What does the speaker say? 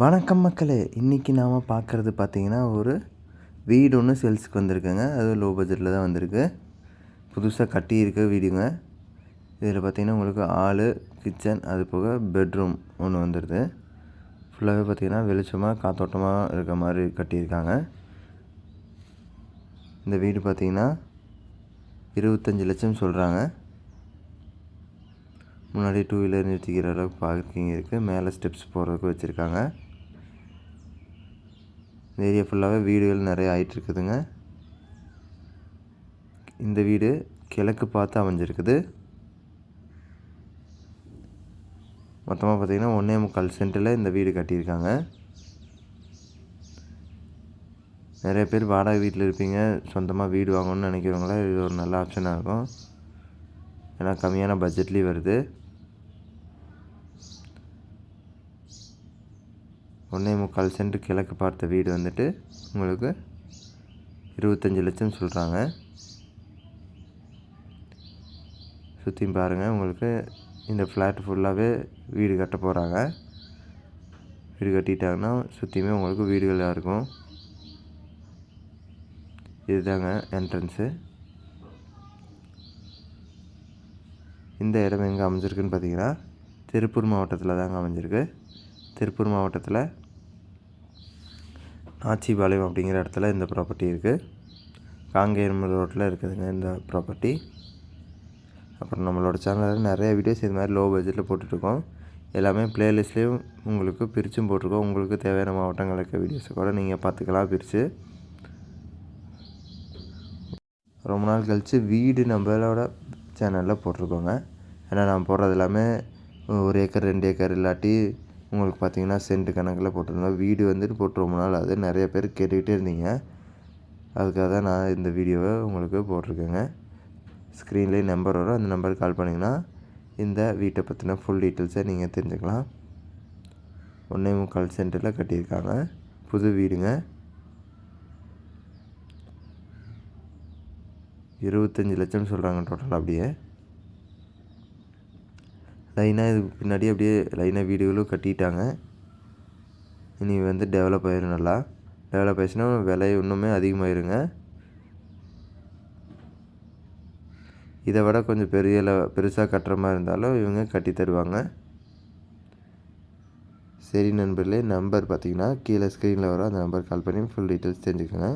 வணக்கம் மக்களே. இன்றைக்கி நாம் பார்க்குறது பார்த்திங்கன்னா ஒரு வீடு ஒன்று சேல்ஸுக்கு வந்திருக்குங்க. அது லோ பட்ஜெட்டில் தான் வந்திருக்கு. புதுசாக கட்டியிருக்க வீடுங்க. இதில் பார்த்தீங்கன்னா உங்களுக்கு ஆள் கிச்சன் அது போக பெட்ரூம் ஒன்று வந்துடுது ஃபுல்லாகவே பார்த்தீங்கன்னா வெளிச்சமாக காத்தோட்டமாக இருக்க மாதிரி கட்டியிருக்காங்க. இந்த வீடு பார்த்திங்கன்னா இருபத்தஞ்சி லட்சம் சொல்கிறாங்க முன்னாடி டூ வீலர் நிறுத்திக்கிற அளவுக்கு பார்க்கிங் இருக்குது மேலே ஸ்டெப்ஸ் போகிறதுக்கு வச்சுருக்காங்க. இந்த ஏரியா ஃபுல்லாகவே வீடுகள் நிறைய ஆயிட்டு இருக்குதுங்க இந்த வீடு கிழக்கு பார்த்து அமைஞ்சிருக்குது. மொத்தமாக பார்த்தீங்கன்னா ஒன்றே முக்கால் சென்ட்டில் இந்த வீடு கட்டியிருக்காங்க. நிறைய பேர் வாடகை வீட்டில் இருப்பீங்க. சொந்தமாக வீடு வாங்கணும்னு நினைக்கிறவங்களா இது ஒரு நல்ல ஆப்ஷனாக இருக்கும். ஏன்னா கம்மியான பட்ஜெட்லேயும் வருது. ஒன்றே முக்கால் சென்ட் கிழக்கு பார்த்த வீடு வந்துட்டு உங்களுக்கு இருபத்தஞ்சி லட்சம் சொல்கிறாங்க சுற்றியும் பாருங்கள் உங்களுக்கு இந்த ஃப்ளாட் ஃபுல்லாகவே வீடு கட்ட போகிறாங்க வீடு கட்டிட்டாங்கன்னா சுற்றியுமே உங்களுக்கு வீடுகளாக இருக்கும். இதுதாங்க என்ட்ரன்ஸு இந்த இடம் எங்கே அமைஞ்சிருக்குன்னு பார்த்தீங்கன்னா திருப்பூர் மாவட்டத்தில் தாங்க அமைஞ்சிருக்கு. திருப்பூர் மாவட்டத்தில் நாச்சிபாளையம் அப்படிங்கிற இடத்துல இந்த ப்ராப்பர்ட்டி இருக்குது காங்கேயம் ரோட்டில் இருக்குதுங்க இந்த ப்ராப்பர்ட்டி அப்புறம் நம்மளோட சேனலில் நிறைய வீடியோஸ் இது மாதிரி லோ பட்ஜெட்டில் போட்டுட்ருக்கோம். எல்லாமே ப்ளேலிஸ்ட்லேயும் உங்களுக்கு பிரித்தும் போட்டிருக்கோம். உங்களுக்கு தேவையான மாவட்டங்களுக்கு வீடியோஸை கூட நீங்கள் பார்த்துக்கலாம் பிரித்து ரொம்ப நாள் கழித்து வீடு நம்மளோட சேனலில் போட்டிருக்கோங்க. ஏன்னா நான் போடுறது எல்லாமே ஒரு ஏக்கர் ரெண்டு ஏக்கர் இல்லாட்டி உங்களுக்கு பார்த்தீங்கன்னா சென்ட் கணக்கில் போட்டிருந்தோம். வீடு வந்துட்டு போட்டு ரொம்ப நாள் அது நிறைய பேர் கேட்டுக்கிட்டே இருந்தீங்க. அதுக்காக தான் நான் இந்த வீடியோவை உங்களுக்கு போட்டிருக்கேங்க. ஸ்க்ரீன்லேயே நம்பர் வரும். அந்த நம்பருக்கு கால் பண்ணிங்கன்னா இந்த வீட்டை பற்றின ஃபுல் டீட்டெயில்ஸை நீங்கள் தெரிஞ்சுக்கலாம். ஒன்றே முக்கால் சென்டரில் கட்டியிருக்காங்க. புது வீடுங்க. இருபத்தஞ்சி லட்சம் சொல்கிறாங்க டோட்டல் அப்படியே. லைனாக இதுக்கு பின்னாடி அப்படியே லைனாக வீடுகளும் கட்டிட்டாங்க. இனி வந்து டெவலப் ஆயிரும் நல்லா. டெவலப் ஆயிடுச்சுன்னா விலை இன்னுமே அதிகமாயிருங்க. இதை விட கொஞ்சம் பெரிய பெருசாக கட்டுற மாதிரி இருந்தாலும் இவங்க கட்டி தருவாங்க. சரி நண்பர்களே நம்பர் பார்த்தீங்கன்னா கீழே ஸ்க்ரீனில் வரும். அந்த நம்பர் கால் பண்ணி ஃபுல் டீட்டெயில்ஸ் தெரிஞ்சுக்கோங்க.